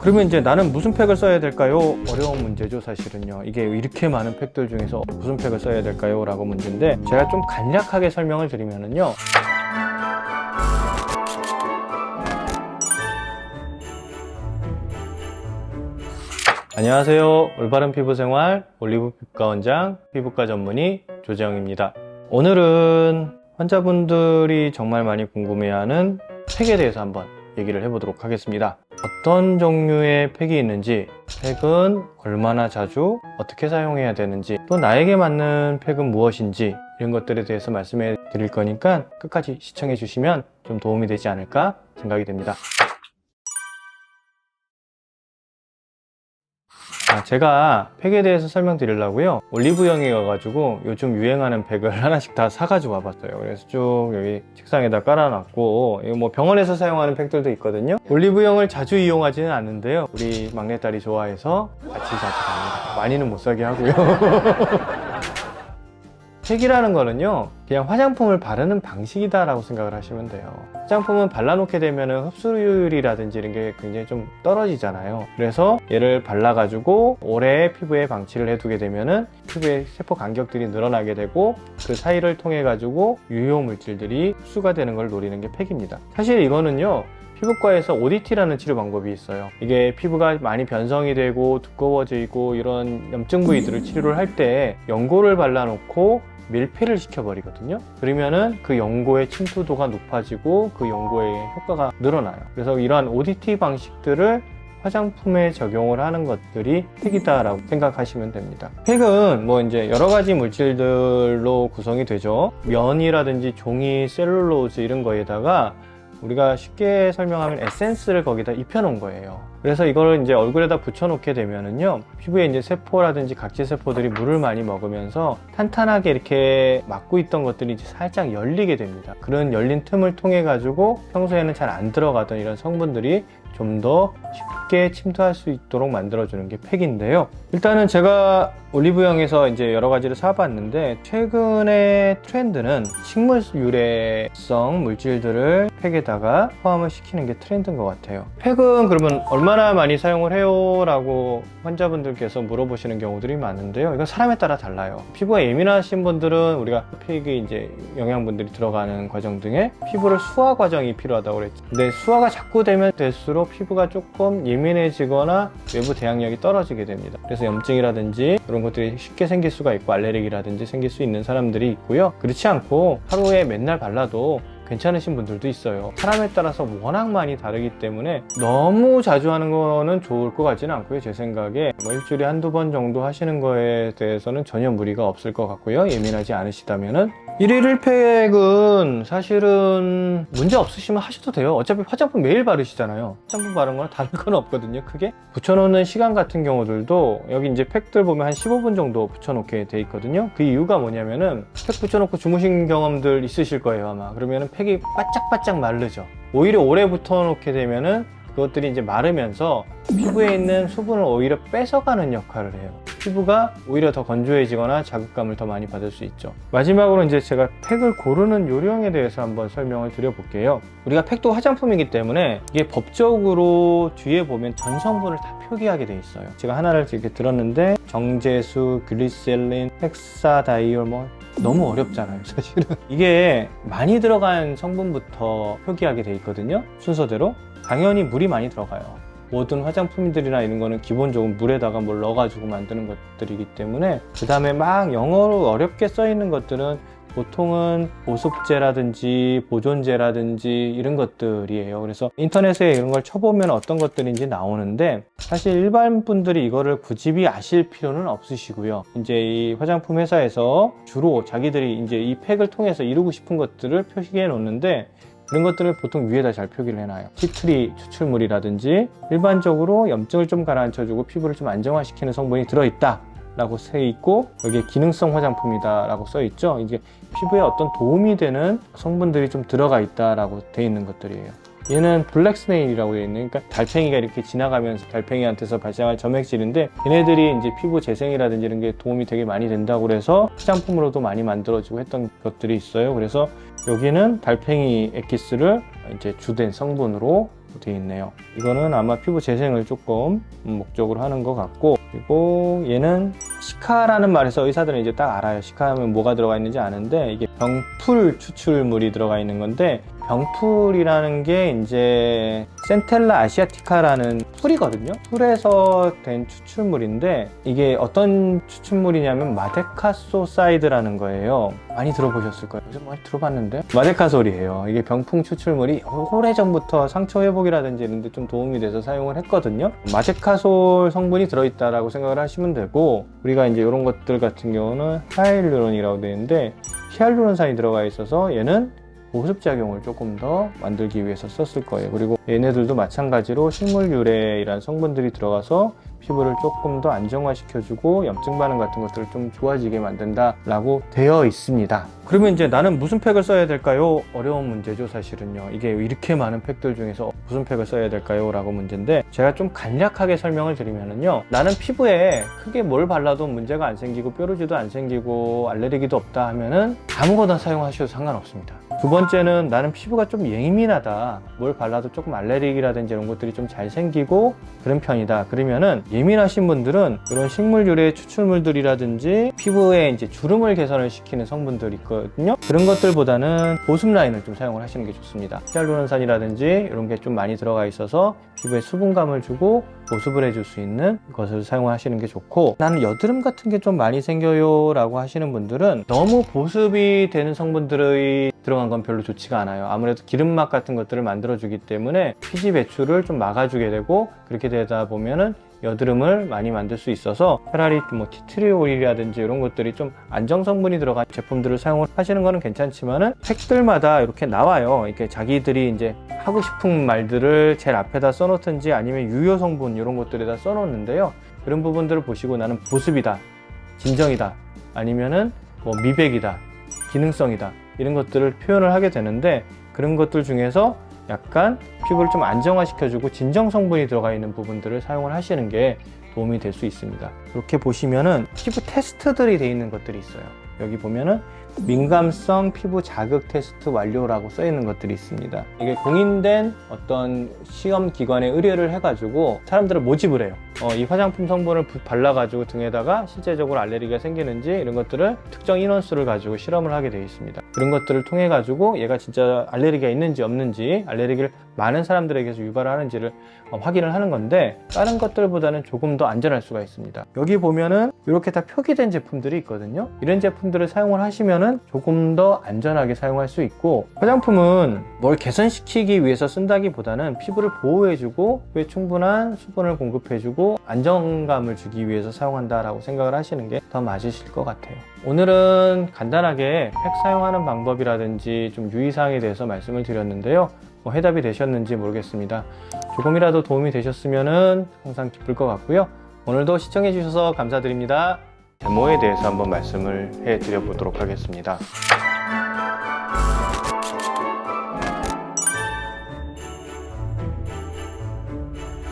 그러면 이제 나는 무슨 팩을 써야 될까요? 어려운 문제죠, 사실은요. 이게 이렇게 많은 팩들 중에서 무슨 팩을 써야 될까요? 라고 문제인데 제가 좀 간략하게 설명을 드리면은요. 안녕하세요. 올바른 피부 생활 올리브 피부과 원장 피부과 전문의 조재영입니다. 오늘은 환자분들이 정말 많이 궁금해하는 팩에 대해서 한번 얘기를 해보도록 하겠습니다. 어떤 종류의 팩이 있는지, 팩은 얼마나 자주 어떻게 사용해야 되는지, 또 나에게 맞는 팩은 무엇인지 이런 것들에 대해서 말씀해 드릴 거니까 끝까지 시청해 주시면 좀 도움이 되지 않을까 생각이 됩니다. 제가 팩에 대해서 설명드리려고요. 올리브영에 가가지고 요즘 유행하는 팩을 하나씩 다 사가지고 와봤어요. 그래서 쭉 여기 책상에다 깔아놨고, 이거 뭐 병원에서 사용하는 팩들도 있거든요. 올리브영을 자주 이용하지는 않는데요. 우리 막내딸이 좋아해서 같이 자주 갑니다. 많이는 못 사게 하고요. 팩이라는 거는요, 그냥 화장품을 바르는 방식이다 라고 생각을 하시면 돼요. 화장품은 발라놓게 되면 흡수율이라든지 이런 게 굉장히 좀 떨어지잖아요. 그래서 얘를 발라가지고 오래 피부에 방치를 해두게 되면은 피부의 세포 간격들이 늘어나게 되고 그 사이를 통해 가지고 유효 물질들이 흡수가 되는 걸 노리는 게 팩입니다. 사실 이거는요, 피부과에서 ODT라는 치료 방법이 있어요. 이게 피부가 많이 변성이 되고 두꺼워지고 이런 염증 부위들을 치료를 할 때 연고를 발라놓고 밀폐를 시켜버리거든요. 그러면은 그 연고의 침투도가 높아지고 그 연고의 효과가 늘어나요. 그래서 이러한 ODT 방식들을 화장품에 적용을 하는 것들이 팩이다라고 생각하시면 됩니다. 팩은 뭐 이제 여러 가지 물질들로 구성이 되죠. 면이라든지 종이, 셀룰로즈 이런 거에다가 우리가 쉽게 설명하면 에센스를 거기다 입혀놓은 거예요. 그래서 이걸 이제 얼굴에다 붙여놓게 되면은요, 피부에 이제 세포라든지 각질 세포들이 물을 많이 먹으면서 탄탄하게 이렇게 막고 있던 것들이 이제 살짝 열리게 됩니다. 그런 열린 틈을 통해 가지고 평소에는 잘 안 들어가던 이런 성분들이 좀 더 쉽게 침투할 수 있도록 만들어주는 게 팩인데요. 일단은 제가 올리브영에서 이제 여러 가지를 사봤는데 최근의 트렌드는 식물 유래성 물질들을 팩에다가 포함을 시키는 게 트렌드인 것 같아요. 팩은 그러면 얼마 나 많이 사용을 해요? 라고 환자분들께서 물어보시는 경우들이 많은데요. 이건 사람에 따라 달라요. 피부가 예민하신 분들은 우리가 팩이 이제 영양분들이 들어가는 과정 등에 피부를 수화 과정이 필요하다고 그랬죠. 근데 수화가 자꾸 되면 될수록 피부가 조금 예민해지거나 외부 대항력이 떨어지게 됩니다. 그래서 염증이라든지 이런 것들이 쉽게 생길 수가 있고 알레르기라든지 생길 수 있는 사람들이 있고요. 그렇지 않고 하루에 맨날 발라도 괜찮으신 분들도 있어요. 사람에 따라서 워낙 많이 다르기 때문에 너무 자주 하는 거는 좋을 것 같지는 않고요. 제 생각에 뭐 일주일에 한두 번 정도 하시는 거에 대해서는 전혀 무리가 없을 것 같고요. 예민하지 않으시다면은 일일 팩은 사실은 문제 없으시면 하셔도 돼요. 어차피 화장품 매일 바르시잖아요. 화장품 바른 거는 다른 건 없거든요. 크게 붙여놓는 시간 같은 경우들도 여기 이제 팩들 보면 한 15분 정도 붙여놓게 돼 있거든요. 그 이유가 뭐냐면은 팩 붙여놓고 주무신 경험들 있으실 거예요 아마. 그러면은 팩이 바짝바짝 마르죠. 오히려 오래 붙여놓게 되면은 그것들이 이제 마르면서 피부에 있는 수분을 오히려 뺏어가는 역할을 해요. 피부가 오히려 더 건조해지거나 자극감을 더 많이 받을 수 있죠. 마지막으로 이제 제가 팩을 고르는 요령에 대해서 한번 설명을 드려볼게요. 우리가 팩도 화장품이기 때문에 이게 법적으로 뒤에 보면 전 성분을 다 표기하게 돼 있어요. 제가 하나를 이렇게 들었는데 정제수, 글리셀린, 헥사다이올 뭐 너무 어렵잖아요, 사실은. 이게 많이 들어간 성분부터 표기하게 돼 있거든요. 순서대로. 당연히 물이 많이 들어가요. 모든 화장품들이나 이런 거는 기본적으로 물에다가 뭘 넣어가지고 만드는 것들이기 때문에 그 다음에 막 영어로 어렵게 써 있는 것들은 보통은 보습제라든지 보존제라든지 이런 것들이에요. 그래서 인터넷에 이런 걸 쳐보면 어떤 것들인지 나오는데 사실 일반 분들이 이거를 굳이 아실 필요는 없으시고요. 이제 이 화장품 회사에서 주로 자기들이 이제 이 팩을 통해서 이루고 싶은 것들을 표시해 놓는데 그런 것들을 보통 위에다 잘 표기를 해놔요. 티트리 추출물이라든지 일반적으로 염증을 좀 가라앉혀주고 피부를 좀 안정화시키는 성분이 들어있다. 라고 써 있고 여기에 기능성 화장품이다 라고 써 있죠 이게 피부에 어떤 도움이 되는 성분들이 좀 들어가 있다 라고 돼 있는 것들이에요 얘는 블랙 스네일이라고 되어 있는 그러니까 달팽이가 이렇게 지나가면서 달팽이한테서 발생할 점액질인데 얘네들이 이제 피부 재생이라든지 이런 게 도움이 되게 많이 된다고 그래서 화장품으로도 많이 만들어지고 했던 것들이 있어요 그래서 여기는 달팽이 에키스를 이제 주된 성분으로 되어 있네요. 이거는 아마 피부 재생을 조금 목적으로 하는 것 같고 그리고 얘는 시카라는 말에서 의사들은 이제 딱 알아요. 시카하면 뭐가 들어가 있는지 아는데 이게 병풀 추출물이 들어가 있는 건데 병풀이라는 게 이제 센텔라 아시아티카라는 풀이거든요. 풀에서 된 추출물인데 이게 어떤 추출물이냐면 마데카소사이드라는 거예요. 많이 들어보셨을 거예요. 좀 많이 들어봤는데 마데카솔이에요. 이게 병풍 추출물이 오래전부터 상처 회복이라든지 이런 데 좀 도움이 돼서 사용을 했거든요. 마데카솔 성분이 들어있다라고 생각을 하시면 되고 우리가 이제 이런 것들 같은 경우는 하이알루론이라고 되어 있는데 히알루론산이 들어가 있어서 얘는 보습작용을 조금 더 만들기 위해서 썼을 거예요. 그리고 얘네들도 마찬가지로 식물 유래이란 성분들이 들어가서 피부를 조금 더 안정화시켜주고 염증 반응 같은 것들을 좀 좋아지게 만든다라고 되어 있습니다. 그러면 이제 나는 무슨 팩을 써야 될까요? 어려운 문제죠, 사실은요. 이게 이렇게 많은 팩들 중에서 무슨 팩을 써야 될까요? 라고 문제인데 제가 좀 간략하게 설명을 드리면은요. 나는 피부에 크게 뭘 발라도 문제가 안 생기고 뾰루지도 안 생기고 알레르기도 없다 하면은 아무거나 사용하셔도 상관없습니다. 두 번째는 나는 피부가 좀 예민하다. 뭘 발라도 조금 알레르기라든지 이런 것들이 좀 잘 생기고 그런 편이다. 그러면은 예민하신 분들은 이런 식물 유래 추출물들이라든지 피부에 이제 주름을 개선을 시키는 성분들이 있거든요. 그런 것들보다는 보습 라인을 좀 사용을 하시는 게 좋습니다. 히알루론산이라든지 이런 게 좀 많이 들어가 있어서 피부에 수분감을 주고 보습을 해줄 수 있는 것을 사용하시는 게 좋고 나는 여드름 같은 게 좀 많이 생겨요 라고 하시는 분들은 너무 보습이 되는 성분들이 들어간 건 별로 좋지가 않아요. 아무래도 기름막 같은 것들을 만들어 주기 때문에 피지 배출을 좀 막아주게 되고 그렇게 되다 보면은 여드름을 많이 만들 수 있어서 차라리 뭐 티트리올이라든지 이런 것들이 좀 안정 성분이 들어간 제품들을 사용을 하시는 거는 괜찮지만은 팩들마다 이렇게 나와요. 이렇게 자기들이 이제 하고 싶은 말들을 제일 앞에다 써놓든지 아니면 유효 성분 이런 것들에다 써놓는데요. 그런 부분들을 보시고 나는 보습이다, 진정이다, 아니면은 뭐 미백이다, 기능성이다 이런 것들을 표현을 하게 되는데 그런 것들 중에서 약간 피부를 좀 안정화시켜주고 진정 성분이 들어가 있는 부분들을 사용을 하시는 게 도움이 될 수 있습니다. 이렇게 보시면은 피부 테스트들이 돼 있는 것들이 있어요. 여기 보면은 민감성 피부 자극 테스트 완료라고 써 있는 것들이 있습니다. 이게 공인된 어떤 시험 기관에 의뢰를 해가지고 사람들을 모집을 해요. 어, 이 화장품 성분을 부- 발라가지고 등에다가 실제적으로 알레르기가 생기는지 이런 것들을 특정 인원수를 가지고 실험을 하게 되어 있습니다. 그런 것들을 통해 가지고 얘가 진짜 알레르기가 있는지 없는지 알레르기를 많은 사람들에게서 유발을 하는지를 어, 확인을 하는 건데 다른 것들보다는 조금 더 안전할 수가 있습니다. 여기 보면은 이렇게 다 표기된 제품들이 있거든요. 이런 제품들을 사용을 하시면은 조금 더 안전하게 사용할 수 있고 화장품은 뭘 개선시키기 위해서 쓴다기보다는 피부를 보호해주고 왜 충분한 수분을 공급해주고 안정감을 주기 위해서 사용한다라고 생각을 하시는 게 더 맞으실 것 같아요. 오늘은 간단하게 팩 사용 하는 방법이라든지 좀 유의사항에 대해서 말씀을 드렸는데요. 뭐 해답이 되셨는지 모르겠습니다. 조금이라도 도움이 되셨으면 항상 기쁠 것 같고요. 오늘도 시청해 주셔서 감사드립니다. 데모에 대해서 한번 말씀을 해 드려 보도록 하겠습니다.